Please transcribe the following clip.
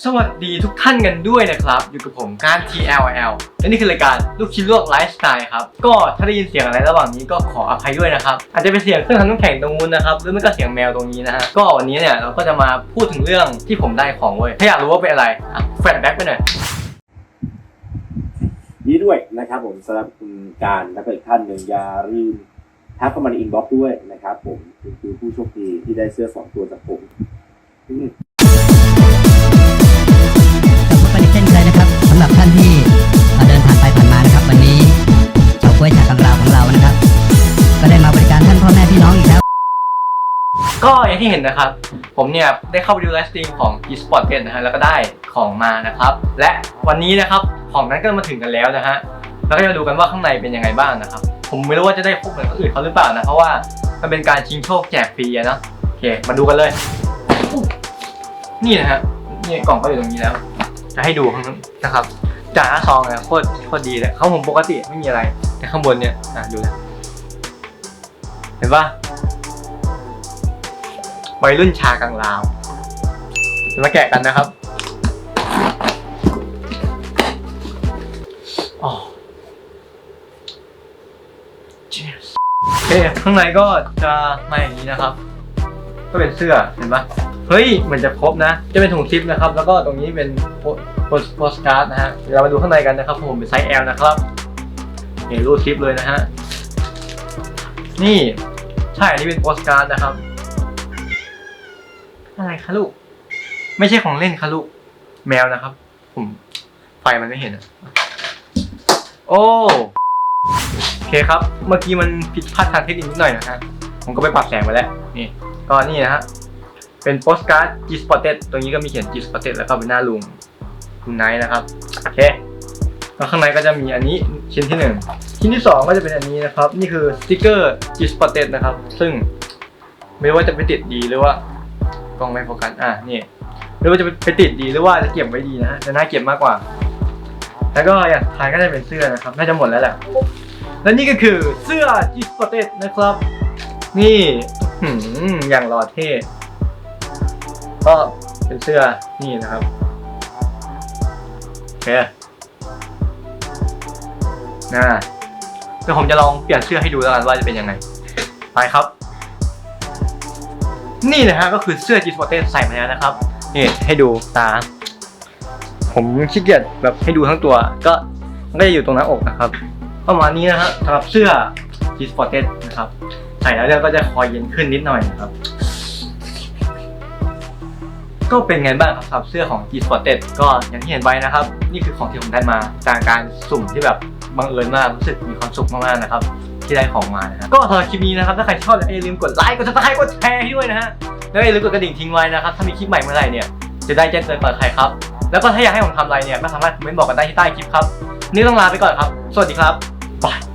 สวัสดีทุกท่านกันด้วยนะครับ อยู่กับผมการ TLL และนี่คือรายการลูกชิ้นลวกไลฟ์สไตล์ครับ ก็ถ้าได้ยินเสียงอะไรระหว่างนี้ก็ขออภัยด้วยนะครับ อาจจะเป็นเสียงเครื่องทำน้ำแข็งตรงนู้นนะครับ หรือไม่ก็เสียงแมวตรงนี้นะฮะ ก็วันนี้เนี่ยเราก็จะมาพูดถึงเรื่องที่ผมได้ของเว้ย ถ้าอยากรู้ว่าเป็นอะไรแฟลชแบ็กไปหน่อยนี้ด้วยนะครับผมสำหรับคุณการและก็อีกท่านหนึ่งอย่าลืมทักเข้ามาในอินบ็อกซ์ด้วยนะครับผมคือผู้โชคดีที่ได้เสื้อสองตัวจากผม ก็อย่างที่เห็นนะครับ ผมเนี่ยได้เข้าไปดูไลฟ์สตรีมของ e s p o r t นะฮะแล้วก็ได้ของมานะครับ และวันนี้นะครับของนั้นก็มาถึงกันแล้วนะฮะแล้วก็จะดูกันว่าข้างในเป็นยังไงบ้างนะครับ ผมไม่รู้ว่าจะได้พบเหมือนคนอื่นเขาหรือเปล่านะเพราะว่ามันเป็นการชิงโชคแจกฟรีนะ โอเค มาดูกันเลย นี่นะฮะนี่กล่องก็อยู่ตรงนี้แล้ว จะให้ดูข้างนั้นนะครับจากหน้าซองเนี่ยโคตรโคตรดีเลยเขาผมปกติไม่มีอะไร แต่ข้างบนเนี่ยอะดูนะเห็นปะ วัยรุ่นชากลางลาวจะมาแกะกันนะครับอ๋อ Cheers โอเคข้างในก็จะมาอย่างนี้นะครับ ก็เป็นเสื้อเห็นปะเฮ้ยเหมือนจะครบนะ จะเป็นถุงซิปนะครับ แล้วก็ตรงนี้เป็นโพโพสโพสการ์ดนะฮะเดี๋ยวเรามาดูข้างในกันนะครับผมเป็นไซส์ L นะครับนี่รูดซิปเลยนะฮะนี่ใช่อันนี้เป็นโพสการ์ดนะครับ อะไรคะลูก ไม่ใช่ของเล่นคะลูก แมวนะครับ ผมไฟมันไม่เห็นอะโอ้โอเคครับ เมื่อกี้มันผิดพลาดทางเทคนิคนิดหน่อยนะฮะ ผมก็ไปปรับแสงมาแล้ว นี่ ก็นี่นะฮะ เป็นโปสการ์ด G Spotted ตรงนี้ก็มีเขียน G Spotted แล้วก็เป็นหน้าลุงคุณไนท์นะครับ โอเค แล้วข้างในก็จะมีอันนี้ชิ้นที่หนึ่งชิ้นที่สองก็จะเป็นอันนี้นะครับ นี่คือสติกเกอร์ G Spotted นะครับ ซึ่งไม่รู้ว่าจะไปติดดีหรือว่า ล้องไม่โฟกัสอะนี่ไม่รู้ว่าจะไปติดดีหรือว่าจะเก็บไว้ดีนะจะน่าเก็บมากกว่า แล้วก็อย่างท้ายก็จะเป็นเสื้อนะครับน่าจะหมดแล้วแหละและนี่ก็คือเสื้อ G Spotted นะครับ นี่อย่างหล่อเท่ก็เป็นเสื้อนี่นะครับโอเคนะเดี๋ยวผมจะลองเปลี่ยนเสื้อให้ดูแล้วกันว่าจะเป็นยังไง ไปครับ นี่นะฮะก็คือเสื้อ G Sported ใส่มาแล้วนะครับนี่ให้ดูตา ผมขี้เกียจแบบให้ดูทั้งตัว ก็มันก็จะอยู่ตรงหน้าอกนะครับ ประมาณนี้นะฮะสำหรับเสื้อ G Sported นะครับใส่แล้วเนี่ยก็จะคอเย็นขึ้นนิดหน่อยนะครับ ก็เป็นไงบ้างครับสำหรับเสื้อของ G Sported ก็อย่างที่เห็นไว้นะครับ นี่คือของที่ผมได้มาจากการสุ่มที่แบบบังเอิญมากรู้สึกมีความสุขมากๆนะครับ ที่ได้ของมานะครับก็สำหรับคลิปนี้นะครับถ้าใครชอบอย่าลืมกดไลค์กดซับสไครต์กดแชร์ให้ด้วยนะฮะแล้วอย่าลืมกดกระดิ่งทิ้งไว้นะครับถ้ามีคลิปใหม่เมื่อไหร่เนี่ยจะได้แจ้งเตือนก่อนใครครับแล้วก็ถ้าอยากให้ผมทำอะไรเนี่ยก็สามารถคอมเมนต์บอกกันได้ที่ใต้คลิปครับนี่ต้องลาไปก่อนครับ สวัสดีครับบาย